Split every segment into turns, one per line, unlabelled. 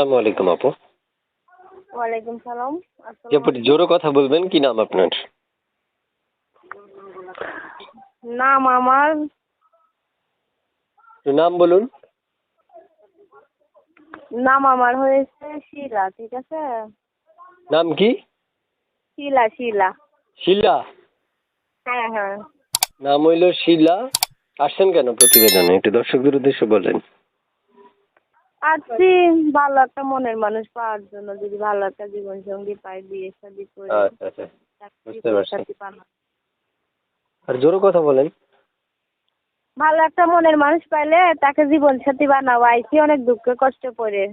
আসসালামু আলাইকুম আপু।
ওয়ালাইকুম সালাম
জি আপু জোরে কথা বলবেন কি নাম আপনার?
নাম আমার
নাম বলুন।
নাম আমার হয়েছে শিলা ঠিক আছে?
নাম কি?
শিলা শিলা।
শিলা?
হ্যাঁ হ্যাঁ।
নাম হইল শিলা। আসছেন কেন প্রতিবেদনে? একটু দর্শকদের উদ্দেশ্যে বলেন।
আছি ভালো একটা মনের মানুষ পাওয়ার জন্য যদি ভালো একটা জীবন সঙ্গী পাই বিয়ে শাদি করে
আচ্ছা আচ্ছা বুঝতে পারছি। আর জোরে কথা বলেন।
ভালো একটা মনের মানুষ পাইলে তাকে জীবন সাথী বানাবো আইছি অনেক দুঃখে কষ্ট পড়ে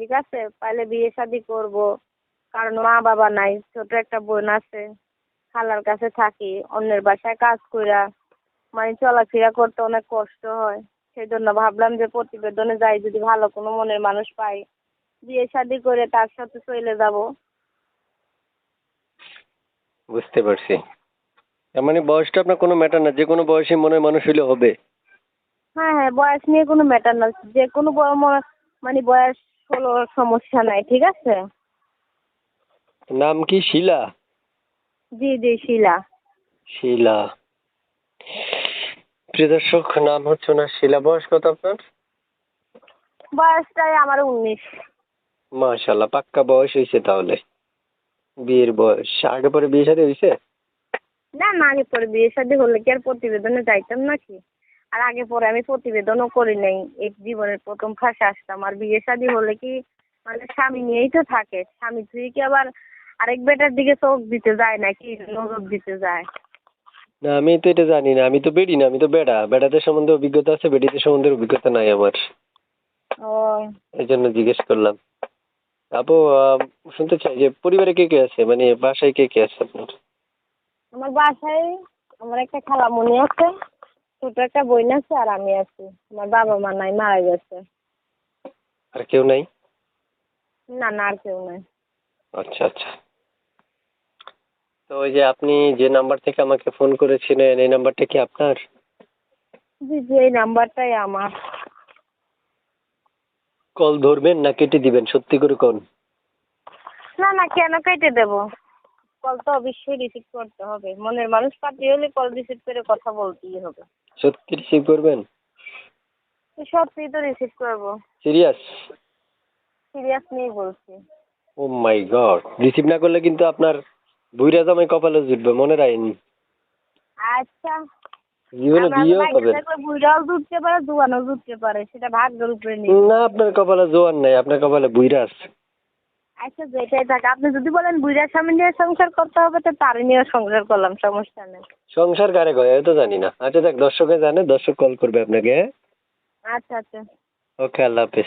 ঠিক আছে? পাইলে বিয়ে শাদি করব কারণ মা বাবা নাই ছোট একটা বোন আছে খালার কাছে থাকি অন্যের বাসায় কাজ কইরা মানে চলাফেরা করতে অনেক কষ্ট হয়। সেই জন্য ভাবলাম যে প্রতিবেদনে যাই যদি ভালো কোনো মনের মানুষ পাই। বিয়ে শাদি করে তার সাথে চলে যাব।
বুঝতে পারছি। তার মানে বয়সটা আপনার কোনো ম্যাটার না যে কোনো বয়সী মনের মানুষ হইলে হবে।
হ্যাঁ হ্যাঁ বয়স নিয়ে কোনো ম্যাটার না। যে কোনো মানে বয়স হলো সমস্যা নাই ঠিক আছে?
নাম কি শিলা?
জি জি শিলা।
শিলা। প্রিয় দর্শক নাম হচ্ছে না শিলা। বয়স কত আপনার?
বয়সটাই আমার উনিশ।
মাশাল্লাহ পাক্কা বয়স হয়েছে তাহলে। বিয়ের বয়স। আগে পরে বিয়ে শাদী হয়েছে
না না আগে পরে বিয়ে শাদী হলে কি আর প্রতিবেদনে যাইতাম নাকি? আর আগে পরে আমি প্রতিবেদনও করি নাই। এই জীবনের প্রথম ফাঁসে আসতাম। আর বিয়ে শাদী হলে কি মানে স্বামী নিয়েই তো থাকে। স্বামী তুই কি আবার আরেক বেটার দিকে চোখ দিতে যায় নাকি? নজর দিতে যায়।
না আমি তো এটা জানি না আমি তো বেড়ি না আমি তো বেড়া। বেড়াদের সম্বন্ধে অভিজ্ঞতা আছে বেড়িদের সম্বন্ধে অভিজ্ঞতা নাই আমার।
ও।
এই জন্য জিজ্ঞেস করলাম। আপু শুনতে চাই যে পরিবারে কে কে আছে? মানে বাসায় কে কে আছে আপনার?
আমার বাসায় আমার একটা খালা খালামণি আছে ছোট একটা বোন আছে আর আমি আছি। আমার বাবা মা নাই মারা গেছে।
আর কেউ নাই?
না না আর কেউ নাই।
আচ্ছা আচ্ছা। তো ওই যে আপনি যে নাম্বার থেকে আমাকে ফোন করেছিলেন এই নাম্বারটা কি আপনার?
জি জি এই নাম্বারটাই আমার।
কল ধরবেন না কেটে দিবেন? সত্যি করে কোন?
না না কেন কেটে দেবো? কল তো অবশ্যই রিসিভ করতে হবে। মনের মানুষ পাতি হলে কল রিসিভ করে কথা বলতেই হবে।
সত্যি রিসিভ করবেন?
তো সত্যিই তো রিসিভ করব।
সিরিয়াস
সিরিয়াস নিয়ে বলছি।
ও মাই গড রিসিভ না করলে কিন্তু আপনার বুইরা জামাই কপালে জুটবে মনে রাখেন
আচ্ছা।
জীবনে বিয়েও
ভাগ্যে
পাবেন।
জুটতে পারে জুয়ানও জুটতে পারে সেটা ভাগ্যের উপরে নিয়ে
না আপনার কপালে জোয়ার নাই আপনার কপালে বুইরা আছে।
আচ্ছা যেটাই থাকে আপনি যদি বলেন বুড়ার স্বামী নিয়ে সংসার করতে হবে তো তারই নিয়ে সংসার করলাম সমস্যা নেই।
সংসার কারে আমি তো জানি না। আচ্ছা দেখ দর্শকে জানে দর্শক কল করবে আপনাকে হ্যাঁ?
আচ্ছা আচ্ছা।
ওকে আল্লাহ হাফেজ।